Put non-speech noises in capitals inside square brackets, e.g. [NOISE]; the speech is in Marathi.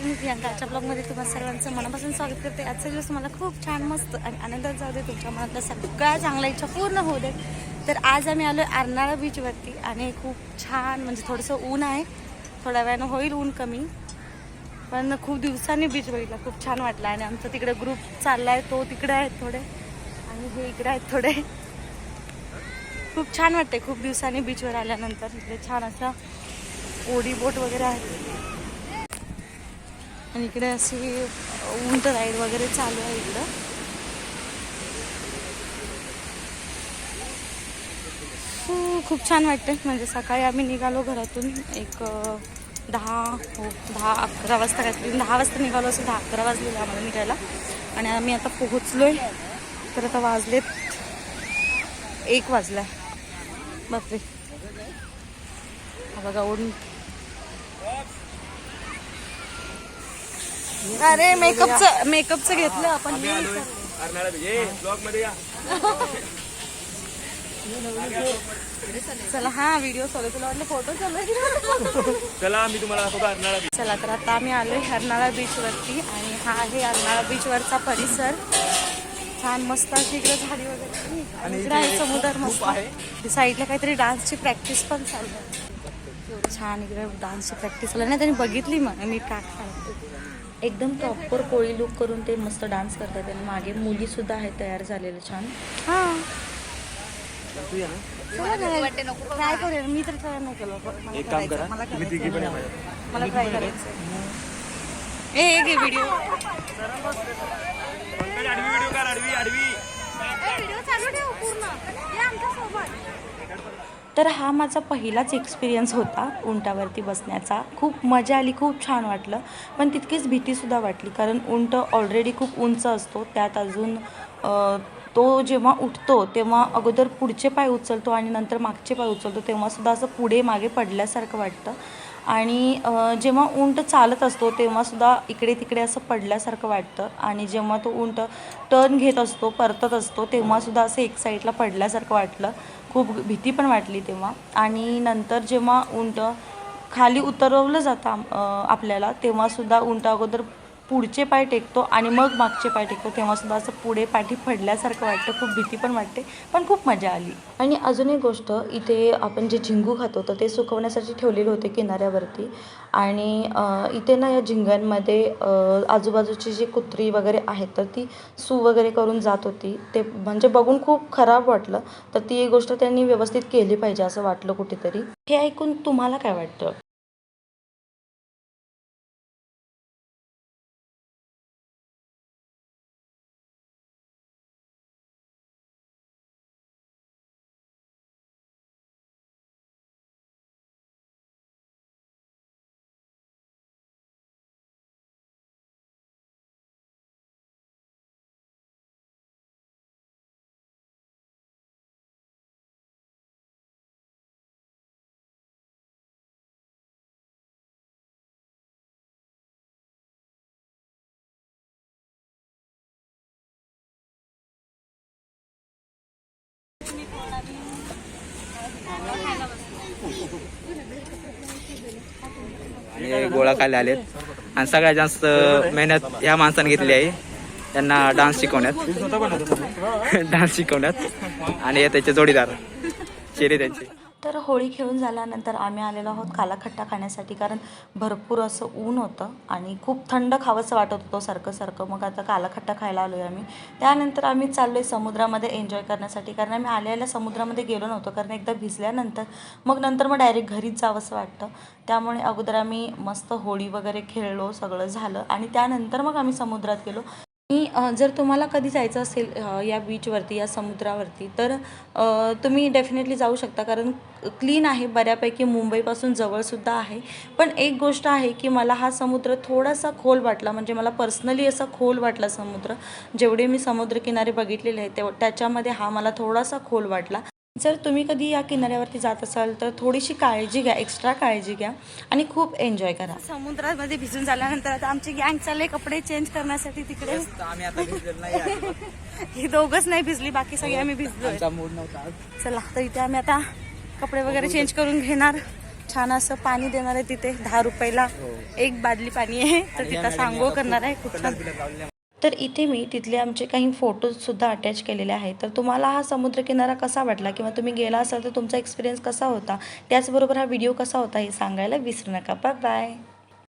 नमस्कार मी प्रियांका. आजच्या ब्लॉगमध्ये तुम्हाला सर्वांचं मनापासून स्वागत करते. आजचा दिवस मला खूप छान मस्त आणि आनंदात जाऊ दे. तुमच्या मनातल्या सगळ्या चांगल्या इच्छा पूर्ण होऊ दे. तर आज आम्ही आलो अर्नाळा बीचवरती आणि खूप छान म्हणजे थोडंसं ऊन आहे. थोड्या वेळानं होईल ऊन कमी पण खूप दिवसांनी बीच बघितला. खूप छान वाटलं. आणि आमचा तिकडे ग्रुप चालला आहे तो तिकडे आहेत थोडे आणि हे इकडे आहेत थोडे. खूप छान वाटते खूप दिवसांनी बीचवर आल्यानंतर. इकडे छान असं ओडी बोट वगैरे आहे. आणि इकडे अशी उंट राईड वगैरे चालू आहे इकडं. हो, खूप छान वाटते म्हणजे सकाळी आम्ही निघालो घरातून एक दहा हो दहा अकरा वाजता काहीतरी दहा वाजता निघालो असं दहा अकरा वाजलेले आम्हाला निघायला. आणि आम्ही आता पोहोचलो आहे तर आता वाजलेत एक वाजलाय. बापरे. हा बघा ओढून अरे मेकअपचं मेकअपचं घेतलं आपण. चला हा व्हिडिओ चालू तुला वाटलं फोटो चालू आहे? चला मी तुम्हाला दाखवतो चला तर आता आम्ही आलोय हरनाळा बीचवरती आणि हा आहे हरनाळा बीचवरचा परिसर. छान मस्त अशी इकडे झाडी वगैरे आणि इकडे आहे समुद्र मस्त. साईडला काहीतरी डान्सची प्रॅक्टिस पण चालू आहे. छान इकडे डान्सची प्रॅक्टिस आहे. नाही त्यांनी बघितली मग मी काय एकदम प्रॉपर कोळी लुक करून ते मस्त डान्स करतात आणि मागे मुली सुद्धा आहेत तयार झालेले छान. हां. ट्राय मी तर ट्राय नाही केलं. पण मला एक काम करायचं, करा. मला तुम्ही तिघी पण या माझ्या. मला ट्राय करायचं. ए एक व्हिडिओ पंकज आडवी व्हिडिओ काढ आडवी आडवी. तर हा माझा पहिलाच एक्सपिरियन्स होता उंटावरती बसण्याचा. खूप मजा आली खूप छान वाटलं. पण तितकीच भीतीसुद्धा वाटली कारण उंट ऑलरेडी खूप उंच असतो. त्यात अजून तो जेव्हा उठतो तेव्हा अगोदर पुढचे पाय उचलतो आणि नंतर मागचे पाय उचलतो तेव्हासुद्धा असं पुढे मागे पडल्यासारखं वाटतं. आणि जेव्हा उंट चालत असतो तेव्हासुद्धा इकडे तिकडे असं पडल्यासारखं वाटतं. आणि जेव्हा तो उंट टर्न घेत असतो परतत असतो तेव्हासुद्धा असं एक साईडला पडल्यासारखं वाटलं. खूप भीती पण वाटली तेव्हा. आणि नंतर जेव्हा उंट खाली उतरवलं जातं आपल्याला तेव्हासुद्धा उंट अगोदर पुढचे पाय टेकतो आणि मग मागचे पाय टेकतो तेव्हासुद्धा असं पुढे पाठी पडल्यासारखं वाटतं. खूप भीती पण वाटते पण खूप मजा आली. आणि अजून एक गोष्ट इथे आपण जे झिंगू खातो तर ते सुकवण्यासाठी ठेवलेले होते किनाऱ्यावरती. आणि इथे ना या झिंग्यांमध्ये अ, आजूबाजूची जी कुत्री वगैरे आहेत तर ती सू वगैरे करून जात होती. ते म्हणजे बघून खूप खराब वाटलं तर ती एक गोष्ट त्यांनी व्यवस्थित केली पाहिजे असं वाटलं कुठेतरी. हे ऐकून तुम्हाला काय वाटतं? आणि गोळा खायला आलेत. आणि सगळ्यात जास्त मेहनत ह्या माणसाने घेतली आहे. त्यांना डान्स शिकवण्यात. [LAUGHS] डान्स शिकवण्यात. आणि त्याचे जोडीदार. शेरे त्यांचे. तर होळी खेळून झाल्यानंतर आम्ही आलेलो आहोत कालाखट्टा खाण्यासाठी कारण भरपूर असं ऊन होतं आणि खूप थंड खावंसं वाटत होतं सारखं सारखं. मग आता कालाखट्टा खायला आलो आहे आम्ही. त्यानंतर आम्ही चाललो आहे समुद्रामध्ये एन्जॉय करण्यासाठी कारण आम्ही आलेल्या समुद्रामध्ये गेलो नव्हतो कारण एकदा भिजल्यानंतर मग नंतर मग डायरेक्ट घरीच जावंसं वाटतं. त्यामुळे अगोदर आम्ही मस्त होळी वगैरे खेळलो सगळं झालं आणि त्यानंतर मग आम्ही समुद्रात गेलो. आणि जर तुम्हाला कधी जायचं असेल या बीचवरती या समुद्रावरती तर तुम्ही डेफिनेटली जाऊ शकता. कारण क्लीन आहे बऱ्यापैकी मुंबईपासून जवळसुद्धा आहे. पण एक गोष्ट आहे की मला हा समुद्र थोडासा खोल वाटला. म्हणजे मला पर्सनली असा खोल वाटला समुद्र. जेवढे मी समुद्रकिनारे बघितलेले आहेत तेव त्याच्यामध्ये हा मला थोडासा खोल वाटला. जर तुम्ही कधी या किनाऱ्यावरती जात असाल तर थोडीशी काळजी घ्या एक्स्ट्रा काळजी घ्या आणि खूप एन्जॉय करा. समुद्रामध्ये भिजून झाल्यानंतर आता आमची गँग चालले कपडे चेंज करण्यासाठी तिकडे. आम्ही आता भिजलेलो नाही [LAUGHS] ही दोघच नाही भिजली बाकी सगळे आम्ही भिजलोय. आमचा मूड नव्हता आज. चला तर इथे आम्ही आता कपडे वगैरे चेंज करून घेणार. छान असं पाणी देणार आहे तिथे दहा रुपयाला एक बादली पाणी आहे. तर तिथं सांगो करणार आहे खूप छान. तर इथे मी तिथले आमचे काही फोटोजसुद्धा अटॅच केलेले आहेत. तर तुम्हाला हा समुद्रकिनारा कसा वाटला किंवा तुम्ही गेला असाल तर तुमचा एक्सपिरियन्स कसा होता? त्याचबरोबर हा व्हिडिओ कसा होता हे सांगायला विसरू नका. Bye bye